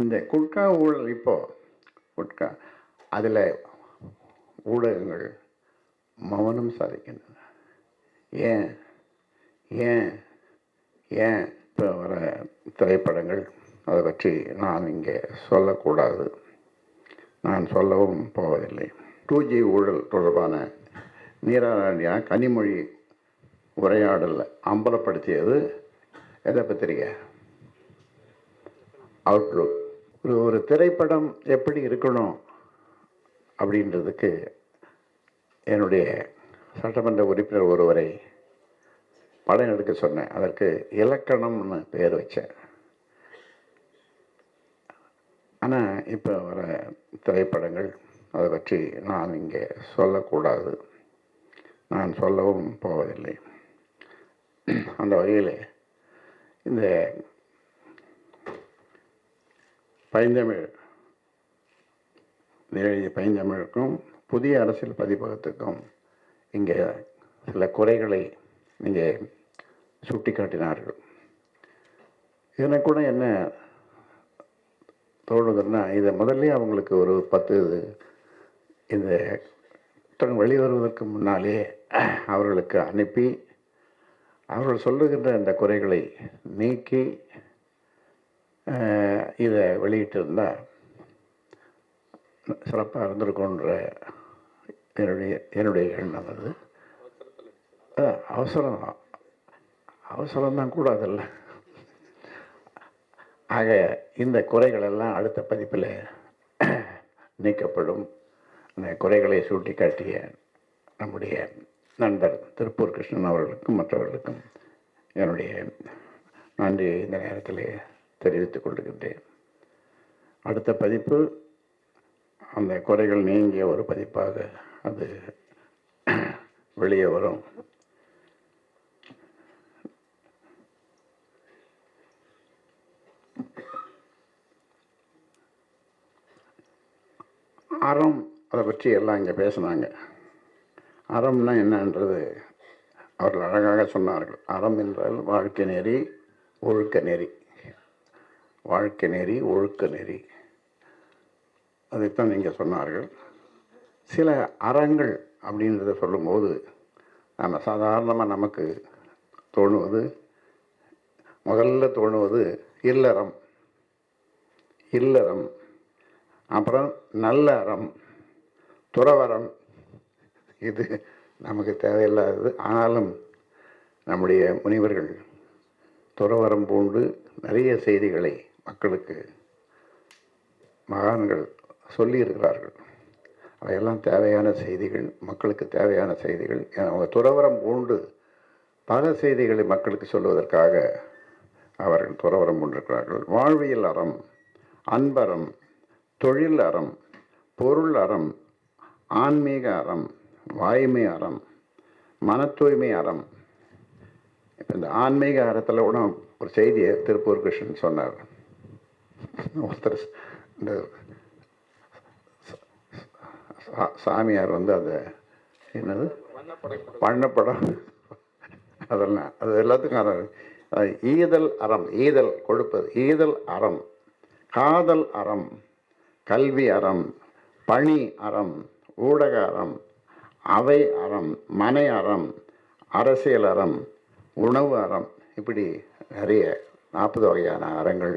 இந்த குட்கா ஊழல் இப்போது குட்கா அதில் ஊடகங்கள் மௌனம் சாதிக்கின்றன. ஏன் ஏன் ஏன் இப்போ வர திரைப்படங்கள் அதை பற்றி நான் இங்கே சொல்லக்கூடாது. நான் சொல்லவும் போவதில்லை. டூ ஜி ஊழல் தொடர்பான நீராரண்யா கனிமொழி உரையாடலில் அம்பலப்படுத்தியது எதை பத்திரிகை? அவுட்லுக் ஒரு ஒரு திரைப்படம் எப்படி இருக்கணும் அப்படின்றதுக்கு என்னுடைய சட்டமன்ற உறுப்பினர் ஒருவரை படம் எடுக்க சொன்னேன். அதற்கு இலக்கணம்னு பேர் வச்சேன். ஆனால் இப்போ வர திரைப்படங்கள் அதை பற்றி நான் இங்கே சொல்லக்கூடாது. நான் சொல்லவும் போவதில்லை. அந்த வகையில் இந்த பைந்தமிழ். எழுதிய பைந்தமிழுக்கும் புதிய அரசியல் பதிப்பகத்துக்கும் இங்கே சில குறைகளை இங்கே சுட்டிக்காட்டினார்கள். எனக்கு கூட என்ன தோணுதுன்னா இதை முதல்ல அவங்களுக்கு ஒரு பத்து இது இந்த புத்தகம் வெளிவருவதற்கு முன்னாலே அவர்களுக்கு அனுப்பி அவர்கள் சொல்லுகின்ற அந்த குறைகளை நீக்கி இதை வெளியிட்டிருந்தால் சிறப்பாக இருந்திருக்குன்ற என்னுடைய என்னுடைய எண்ணம் அது. அவசரம். அவசரம்தான் கூடாதில்ல. ஆக இந்த குறைகளெல்லாம் அடுத்த பதிப்பில் நீக்கப்படும். அந்த குறைகளை சுட்டிக்காட்டிய நம்முடைய நண்பர் திருப்பூர் கிருஷ்ணன் அவர்களுக்கும் மற்றவர்களுக்கும் என்னுடைய நன்றியை இந்த நேரத்தில் தெரிவித்துக் கொள்கின்றேன். அடுத்த பதிப்பு அந்த குறைகள் நீங்கிய ஒரு பதிப்பாக அது வெளியே வரும். அறம் அதை பற்றி எல்லாம் இங்கே பேசினாங்க. அறம்னா என்னன்றது அவர்கள் அழகாக சொன்னார்கள். அறம் என்றால் வாழ்க்கை நெறி ஒழுக்க நெறி. வாழ்க்கை நெறி ஒழுக்க நெறி. அதைத்தான் நீங்கள் சொன்னார்கள். சில அறங்கள் அப்படின்றத சொல்லும்போது நம்ம சாதாரணமாக நமக்கு தோணுவது முதல்ல தோணுவது இல்லறம். இல்லறம். அப்புறம் நல்ல அறம் துறவரம் இது நமக்கு தேவையில்லாதது. ஆனாலும் நம்முடைய முனிவர்கள் துறவரம் பூண்டு நிறைய செய்திகளை மக்களுக்கு மகான்கள் சொல்லியிருக்கிறார்கள். அவையெல்லாம் தேவையான செய்திகள் மக்களுக்கு தேவையான செய்திகள் அவங்க துறவரம் பூண்டு பல செய்திகளை மக்களுக்கு சொல்வதற்காக அவர்கள் துறவரம் கொண்டிருக்கிறார்கள் வாழ்வியல் அறம் அன்பறம் தொழில் அறம் பொருள் அறம் ஆன்மீக அறம் வாய்மை அறம் மன தூய்மை அறம். இப்போ இந்த ஆன்மீக அறத்தில் கூட ஒரு செய்தியை திருப்பூர் கிருஷ்ணன் சொன்னார். ஒருத்தர் இந்த சாமியார் வந்து அதை என்னது? பண்ணப்படம் அதெல்லாம் அது எல்லாத்துக்கும் ஈதல் அறம் ஈதல் கொடுப்பது ஈதல் அறம் காதல் அறம் கல்வி அறம் பணி அறம் ஊடக அறம் அவை அறம் மனை அறம் அரசியல் அறம் உணவு அறம் இப்படி நிறைய நாற்பது வகையான அறங்கள்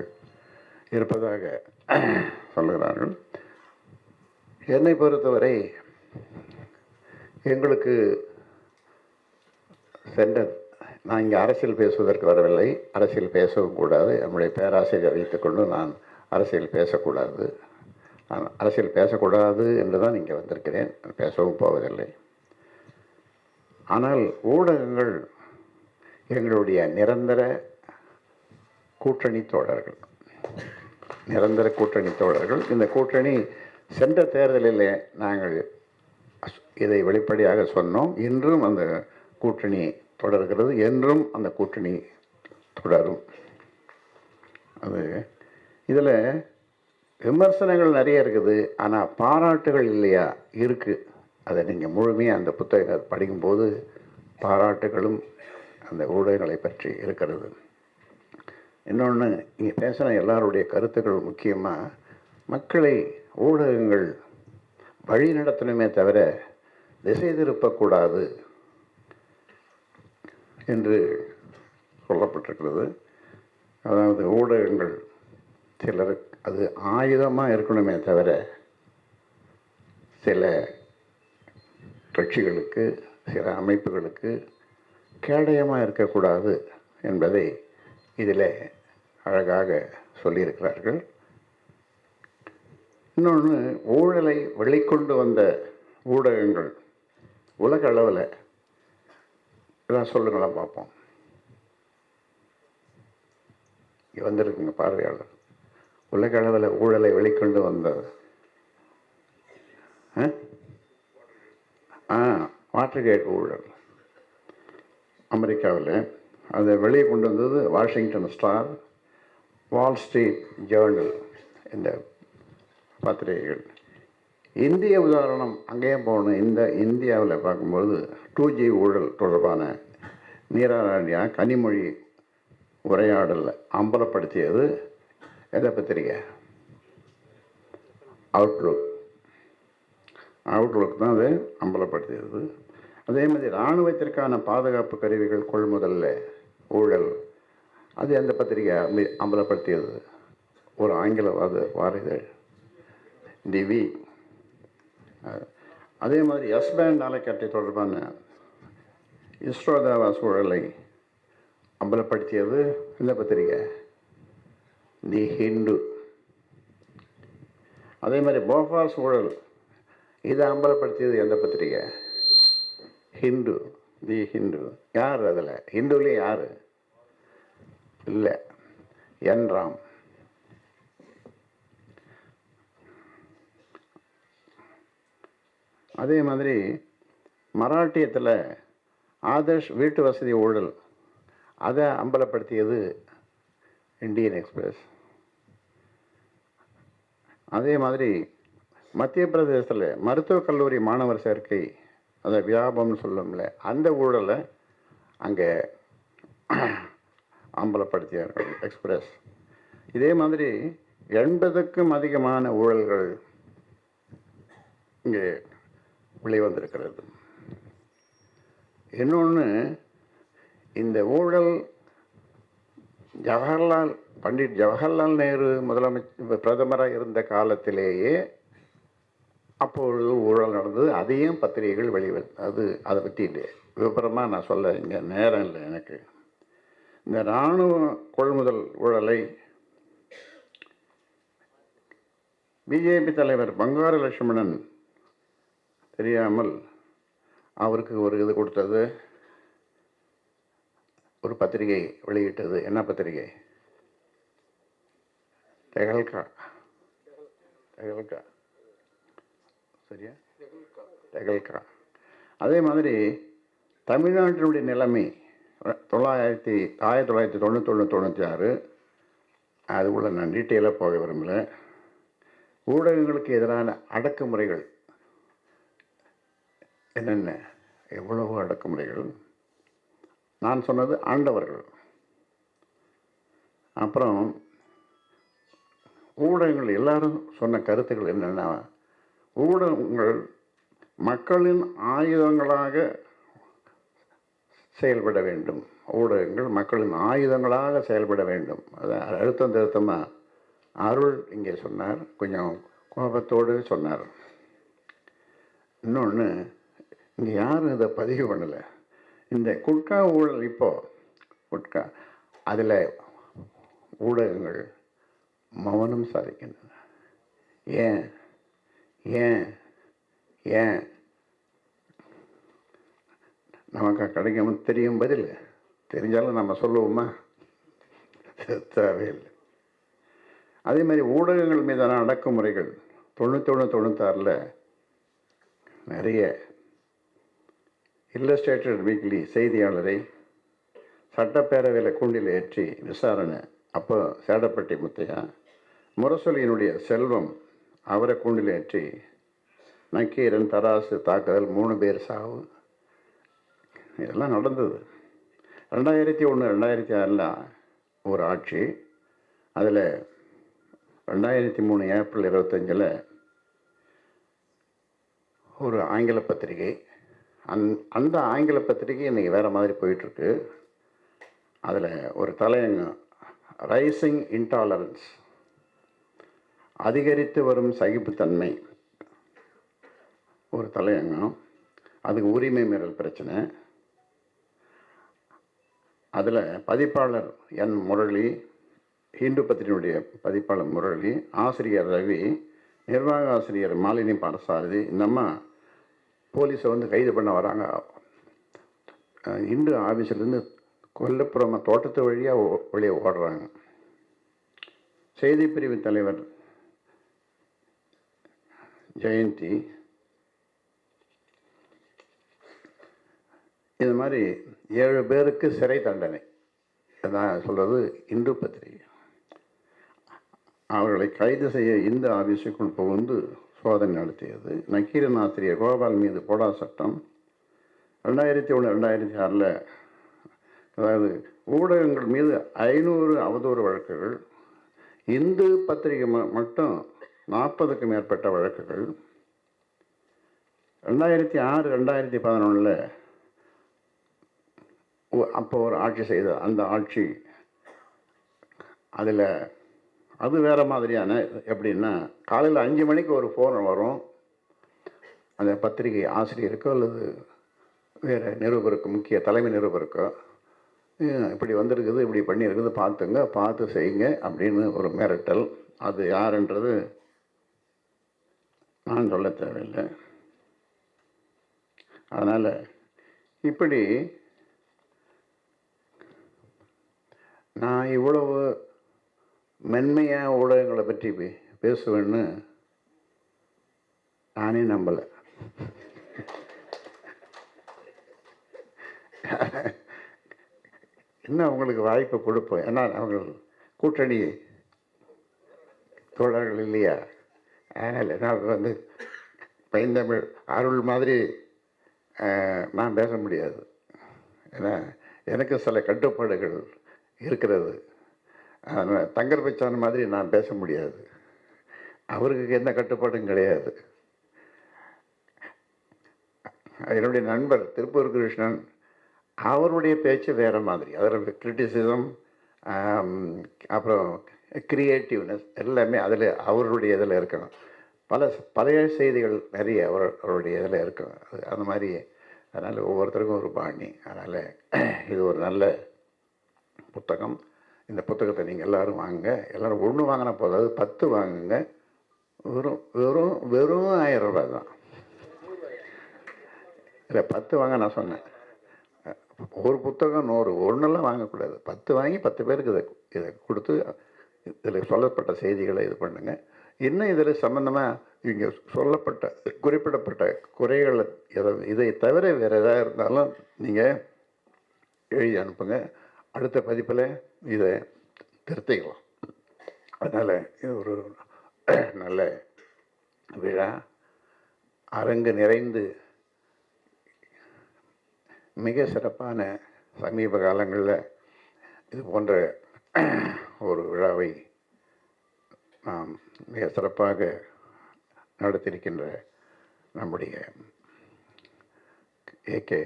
இருப்பதாக சொல்லுகிறார்கள். என்னை பொறுத்தவரை எங்களுக்கு சென்ற நான் இங்கே அரசியல் பேசுவதற்கு வரவில்லை. அரசியல் பேசவும் கூடாது. நம்முடைய பேராசிரியர் வைத்துக்கொண்டு நான் அரசியல் பேசக்கூடாது. நான் அரசியல் பேசக்கூடாது என்று தான் இங்கே வந்திருக்கிறேன். பேசவும் போவதில்லை. ஆனால் ஊடகங்கள் எங்களுடைய நிரந்தர கூட்டணி தோழர்கள். நிரந்தர கூட்டணி தோழர்கள். இந்த கூட்டணி சென்ற தேர்தலில் நாங்கள் இதை வெளிப்படையாக சொன்னோம். இன்றும் அந்த கூட்டணி தொடர்கிறது. என்றும் அந்த கூட்டணி தொடரும். அது இதில் விமர்சனங்கள் நிறைய இருக்குது. ஆனால் பாராட்டுகள் இல்லையா? இருக்குது அதை நீங்கள் முழுமையாக அந்த புத்தகத்தை படிக்கும்போது பாராட்டுகளும் அந்த ஊடகங்களை பற்றி இருக்கிறது. இன்னொன்று இங்கே பேசுகிற எல்லாருடைய கருத்துக்கள் முக்கியமாக மக்களை ஊடகங்கள் வழி நடத்தணுமே தவிர திசை திருப்பக்கூடாது என்று சொல்லப்பட்டிருக்கிறது. அதாவது ஊடகங்கள் சிலர் அது ஆயுதமாக இருக்கணுமே தவிர சில கட்சிகளுக்கு சில அமைப்புகளுக்கு கேடயமாக இருக்கக்கூடாது என்பதை இதில் அழகாக சொல்லியிருக்கிறார்கள். இன்னொன்று ஊழலை வெளிக்கொண்டு வந்த ஊடகங்கள் உலக அளவில் இதெல்லாம் சொல்லுங்களேன் பார்ப்போம். இங்கே வந்திருக்குங்க பார்வையாளர். உலக அளவில் ஊழலை வெளிக்கொண்டு வந்த ஆ? ஆ வாட்டர்கேட் ஊழல். அமெரிக்காவில் அதை வெளியே கொண்டு வந்தது Washington Star Wall Street Journal இந்த பத்திரிகைகள். இந்திய உதாரணம் அங்கேயே போகணும். இந்த இந்தியாவில் பார்க்கும்பொழுது டூ ஜி ஊழல் தொடர்பான நீராராணியா கனிமொழி உரையாடல் அம்பலப்படுத்தியது எதை பத்திரிகை? அவுட்லுக் அவுட்லுக் தான் அதை அம்பலப்படுத்தியது. அதே மாதிரி இராணுவத்திற்கான பாதுகாப்பு கருவிகள் கொள்முதலில் ஊழல். அது எந்த பத்திரிகை அம்பலப்படுத்தியது ஒரு ஆங்கிலவாத வார இதழ் தி வி. அதே மாதிரி எஸ் பேண்ட் அலைக்கட்டை தொடர்பான இஸ்ரோதாவா சூழலை அம்பலப்படுத்தியது இந்த பத்திரிகை. தி ஹிந்து அதே மாதிரி போஃபா சூழல் இதை அம்பலப்படுத்தியது எந்த பத்திரிகை? ஹிந்து தி ஹிந்து யார் அதில்? ஹிந்துலேயும் யார்? இல்லை. என் ராம். அதே மாதிரி மராட்டியத்தில் ஆதர்ஷ் வீட்டு வசதி ஊழல் அதை அம்பலப்படுத்தியது இந்தியன் எக்ஸ்பிரஸ். அதே மாதிரி மத்திய பிரதேசத்தில் மருத்துவக் கல்லூரி மாணவர் சேர்க்கை அதை வியாபம்னு சொல்லும்ல அந்த ஊழலை அங்கே அம்பலப்படுத்தியார்கள் எக்ஸ்பிரஸ் இதே மாதிரி எண்பதுக்கும் அதிகமான ஊழல்கள் இங்கே வெளிவந்திருக்கிறது. இன்னொன்று இந்த ஊழல் ஜவஹர்லால் பண்டிட் ஜவஹர்லால் நேரு முதலமைச்சர் பிரதமராக இருந்த காலத்திலேயே அப்பொழுது ஊழல் நடந்தது. அதையும் பத்திரிகைகள் வெளிவ அது அதை பற்றி விவரமாக நான் சொல்ல இங்கே நேரம் இல்லை எனக்கு. இந்த இராணுவ கொள்முதல் ஊழலை பிஜேபி தலைவர் பங்காரு லட்சுமணன் தெரியாமல் அவருக்கு ஒரு இது கொடுத்தது ஒரு பத்திரிகை வெளியிட்டது. என்ன பத்திரிகை? தெகல்கா. தெகல்கா. சரியா? தெகல்கா. அதே மாதிரி தமிழ்நாட்டினுடைய நிலைமை தொள்ளாயிரத்தி ஆயிரத்தி தொள்ளாயிரத்தி தொண்ணூத்தொன்று தொண்ணூற்றி ஆறு அதுக்குள்ளே நான் டீட்டெயிலாக போக விரும்பலை. ஊடகங்களுக்கு எதிரான அடக்குமுறைகள் என்னென்ன? எவ்வளவு அடக்குமுறைகள். நான் சொன்னது ஆண்டவர்கள். அப்புறம் ஊடகங்கள் எல்லாரும் சொன்ன கருத்துக்கள் என்னென்னா ஊடகங்கள் மக்களின் ஆயுதங்களாக செயல்பட வேண்டும். ஊடகங்கள் மக்களின் ஆயுதங்களாக செயல்பட வேண்டும். அது அழுத்தம் திருத்தமாக அருள் இங்கே சொன்னார். கொஞ்சம் கோபத்தோடு சொன்னார். இன்னொன்று இங்கே யாரும் இதை பதிவு பண்ணலை. இந்த குட்கா ஊழல் இப்போது குட்கா அதில் ஊடகங்கள் மௌனம் சாதிக்கின்றன. ஏன்? ஏன்? ஏன்? நமக்கு கிடைக்கும் தெரியும் பதில். தெரிஞ்சாலும் நம்ம சொல்லுவோமா? தேவையில்லை. அதே மாதிரி ஊடகங்கள் மீதான அடக்குமுறைகள் தொண்ணூத்தொன்று தொண்ணூத்தாறில் நிறைய இல்லஸ்ட்ரேட்டட் வீக்லி செய்தியாளரை சட்டப்பேரவையில் கூண்டில் ஏற்றி விசாரணை. அப்போ சேடப்பட்டி முத்தையா முரசொலியினுடைய செல்வம் அவரை கூண்டில் ஏற்றி நக்கீரன் தராசு தாக்குதல் மூணு பேர் சாவு. இதெல்லாம் நடந்தது. ரெண்டாயிரத்தி ஒன்று ரெண்டாயிரத்தி ஆறில் ஒரு ஆட்சி. அதில் ரெண்டாயிரத்தி மூணு ஏப்ரல் இருபத்தஞ்சில் ஒரு ஆங்கில பத்திரிகை. அந் அந்த ஆங்கில பத்திரிகை இன்றைக்கி வேறு மாதிரி போயிட்டுருக்கு. அதில் ஒரு தலையங்கம் ரைசிங் இன்டாலரன்ஸ் அதிகரித்து வரும் சகிப்புத்தன்மை ஒரு தலையங்கம். அதுக்கு உரிமை மீறல் பிரச்சனை. அதில் பதிப்பாளர் என் முரளி ஹிந்து பத்திரினுடைய பதிப்பாளர் முரளி ஆசிரியர் ரவி நிர்வாக ஆசிரியர் மாலினி பாரசாரதி இந்தம்மா போலீஸை வந்து கைது பண்ண வராங்க. இந்து ஆஃபீஸ்லேருந்து கொல்லப்புறமா தோட்டத்து வழியாக வெளியே ஓடுறாங்க. செய்திப்பிரிவு தலைவர் ஜெயந்தி இது மாதிரி ஏழு பேருக்கு சிறை தண்டனை. அதான் சொல்கிறது இந்து பத்திரிகை. அவர்களை கைது செய்ய இந்து ஆபீஸுக்குள் புகுந்து சோதனை நடத்தியது. நக்கீரன் ஆசிரியர் கோபால் மீது போடா சட்டம். ரெண்டாயிரத்தி ஒன்று ரெண்டாயிரத்தி ஆறில் அதாவது ஊடகங்கள் மீது ஐநூறு அவதூறு வழக்குகள் இந்து பத்திரிகை ம- மட்டும் நாற்பதுக்கு மேற்பட்ட வழக்குகள். ரெண்டாயிரத்தி ஆறு ரெண்டாயிரத்தி பதினொன்றில் அப்போ ஒரு ஆட்சி செய்த அந்த ஆட்சி அதில் அது வேறு மாதிரியான எப்படின்னா காலையில் அஞ்சு மணிக்கு ஒரு ஃபோன் வரும். அந்த பத்திரிகை ஆசிரியருக்கோ அல்லது வேறு நிருபருக்கு முக்கிய தலைமை நிருபருக்கோ இப்படி வந்திருக்குது இப்படி பண்ணியிருக்குது பார்த்துங்க பார்த்து செய்யுங்க அப்படின்னு ஒரு மிரட்டல். அது யாருன்றது நான் சொல்ல தேவையில்லை. அதனால் இப்படி நான் இவ்வளவு மென்மையாக ஊடகங்களை பற்றி பேசுவேன்னு நானே நம்பலை. இன்னும் அவங்களுக்கு வாய்ப்பு கொடுப்போம் ஏன்னா அவங்க கூட்டணி தோழர்கள் இல்லையா? அதனால் நான் வந்து பைந்தமிழ் அருள் மாதிரி நான் பேச முடியாது. ஏன்னா எனக்கு சில கட்டுப்பாடுகள் இருக்கிறது. அதனால் தங்கர் பச்சான் மாதிரி நான் பேச முடியாது. அவருக்கு எந்த கட்டுப்பாடும் கிடையாது. என்னுடைய நண்பர் திருப்பூர் கிருஷ்ணன் அவருடைய பேச்சு வேறு மாதிரி. அதில் கிரிட்டிசிசம் அப்புறம் க்ரியேட்டிவ்னஸ் எல்லாமே அதில் அவருடைய இதில் இருக்கணும். பல பழைய செய்திகள் நிறைய அவர் அவருடைய இதில் இருக்கும். அது அந்த மாதிரி அதனால் ஒவ்வொருத்தருக்கும் ஒரு பாணி. அதனால் இது ஒரு நல்ல புத்தகம். இந்த புத்தகத்தை நீங்கள் எல்லாரும் வாங்குங்க. எல்லோரும் ஒன்று வாங்கினா போதும். பத்து வாங்குங்க. வெறும் வெறும் வெறும் ஆயிரம் ரூபாய் தான். இல்லை பத்து வாங்க நான் சொன்னேன். ஒரு புத்தகம் நூறு ஒன்றெல்லாம் வாங்கக்கூடாது. பத்து வாங்கி பத்து பேருக்கு இதை இதை கொடுத்து இதில் சொல்லப்பட்ட செய்திகளை இது பண்ணுங்கள் இன்னும் இதில் சம்மந்தமாக இங்கே சொல்லப்பட்ட குறிப்பிடப்பட்ட குறைகளை எதை இதை தவிர வேறு எதாவது இருந்தாலும் நீங்கள் எழுதி அனுப்புங்க. அடுத்த பதிப்பில் இதை திருத்திக்கலாம். அதனால் இது ஒரு நல்ல விழா. அரங்கு நிறைந்து மிக சிறப்பான சமீப காலங்களில் இது போன்ற ஒரு விழாவை நாம் மிக சிறப்பாக நடத்தியிருக்கின்ற நம்முடைய ஏகே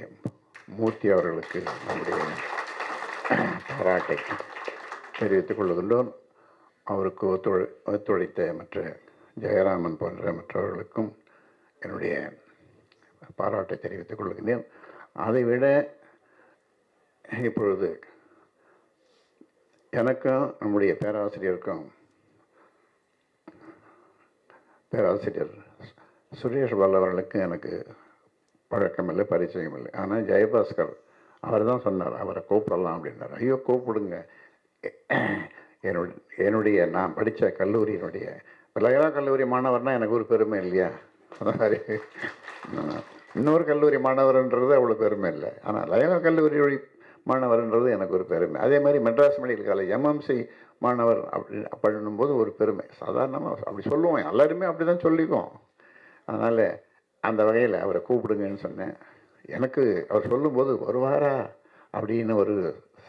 மூர்த்தி அவர்களுக்கு நம்முடைய பாராட்டை தெரிவித்துக் கொள்வதுடன் அவருக்கு ஒத்துழை ஒத்துழைத்த மற்ற ஜெயராமன் போன்ற மற்றவர்களுக்கும் என்னுடைய பாராட்டை தெரிவித்துக் கொள்கின்றேன். அதைவிட இப்பொழுது எனக்கும் நம்முடைய பேராசிரியருக்கும் பேராசிரியர் சுரேஷ் பால் அவர்களுக்கும் எனக்கு பழக்கம் இல்லை பரிச்சயம் இல்லை ஆனால் ஜெயபாஸ்கர் அவர் தான் சொன்னார் அவரை கூப்பிடலாம் அப்படின்னார். ஐயோ கூப்பிடுங்க. என்னுடைய என்னுடைய நான் படித்த கல்லூரியினுடைய லயலா கல்லூரி மாணவர்னால் எனக்கு ஒரு பெருமை இல்லையா? அந்த மாதிரி. இன்னொரு கல்லூரி மாணவர்ன்றது அவ்வளோ பெருமை இல்லை. ஆனால் லயலா கல்லூரி மாணவர்ன்றது எனக்கு ஒரு பெருமை. அதே மாதிரி மெட்ராஸ் மெடிக்கல் காலேஜ் எம்எம்சி மாணவர் அப்படி பண்ணும்போது ஒரு பெருமை. சாதாரணமாக அப்படி சொல்லுவோம். எல்லாருமே அப்படி தான் சொல்லிக்குவோம். அதனால் அந்த வகையில் அவரை கூப்பிடுங்கன்னு சொன்னேன். எனக்கு அவர் சொல்லும்போது வருவாரா? அப்படின்னு ஒரு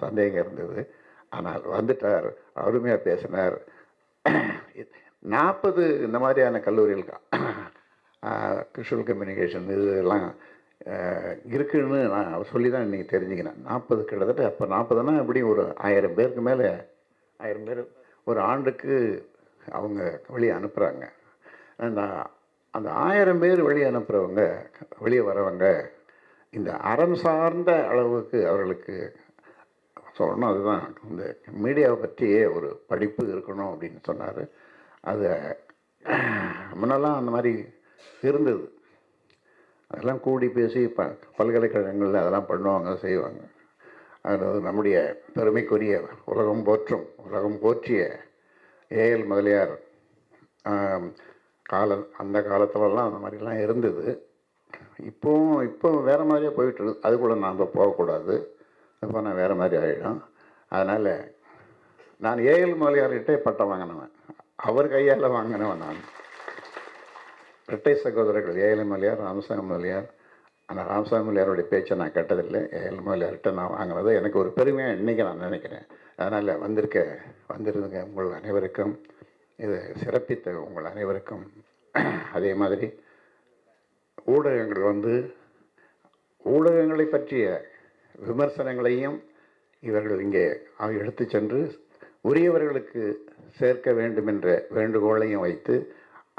சந்தேகம் இருந்தது. ஆனால் வந்துட்டார் அருமையாக பேசினார். நாற்பது இந்த மாதிரியான கல்லூரிகள் கிருஷ்ணல் கம்யூனிகேஷன் இதெல்லாம் இருக்குன்னு நான் சொல்லி தான் இன்றைக்கி தெரிஞ்சுக்கினேன். நாற்பது கிட்டத்தட்ட அப்போ நாற்பதுனா எப்படியும் ஒரு ஆயிரம் பேருக்கு மேலே ஆயிரம் பேர் ஒரு ஆண்டுக்கு அவங்க வெளியே அனுப்புகிறாங்க அந்த அந்த ஆயிரம் பேர் வெளியே அனுப்புகிறவங்க வெளியே வரவங்க இந்த அறம் சார்ந்த அளவுக்கு அவர்களுக்கு சொல்லணும் அதுதான். இந்த மீடியாவை பற்றியே ஒரு படிப்பு இருக்கணும் அப்படின்னு சொன்னார். அது முன்னெல்லாம் அந்த மாதிரி இருந்தது. அதெல்லாம் கூடி பேசி ப பல்கலைக்கழகங்களில் அதெல்லாம் பண்ணுவாங்க செய்வாங்க. அதாவது நம்முடைய பெருமைக்குரிய உலகம் போற்றும் உலகம் போற்றிய ஏஎல் முதலியார். கால அந்த காலத்திலலாம் அந்த மாதிரிலாம் இருந்தது. இப்போவும் இப்போ வேறு மாதிரியே போயிட்டுருக்கு அதுக்குள்ளே நாம் போகக்கூடாது. அப்போ நான் வேறு மாதிரி ஆகிடும் அதனால் நான் ஏஎல் முதலியார்கிட்டே பட்டம் வாங்கினவன். அவர் கையால் வாங்கினவன் நான். இரட்டை சகோதரர்கள் ஏஎல் மலையார் ராமசாமி மலையார் அந்த ராமசாமி மலையாருடைய பேச்சை நான் கேட்டதில்லை. ஏஎல் மலையார்கிட்ட நான் வாங்கினது எனக்கு ஒரு பெருமையாக இன்றைக்கி நான் நினைக்கிறேன். அதனால் வந்திருக்க வந்திருந்த உங்கள் அனைவருக்கும் இது சிறப்பித்த உங்கள் அனைவருக்கும் அதே மாதிரி ஊடகங்கள் வந்து ஊடகங்களை பற்றிய விமர்சனங்களையும் இவர்கள் இங்கே எடுத்து சென்று உரியவர்களுக்கு சேர்க்க வேண்டும் என்ற வேண்டுகோளையும் வைத்து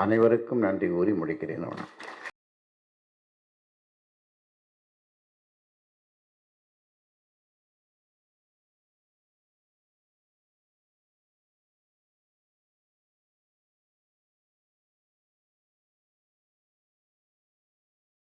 அனைவருக்கும் நன்றி கூறி முடிக்கிறேன். நான்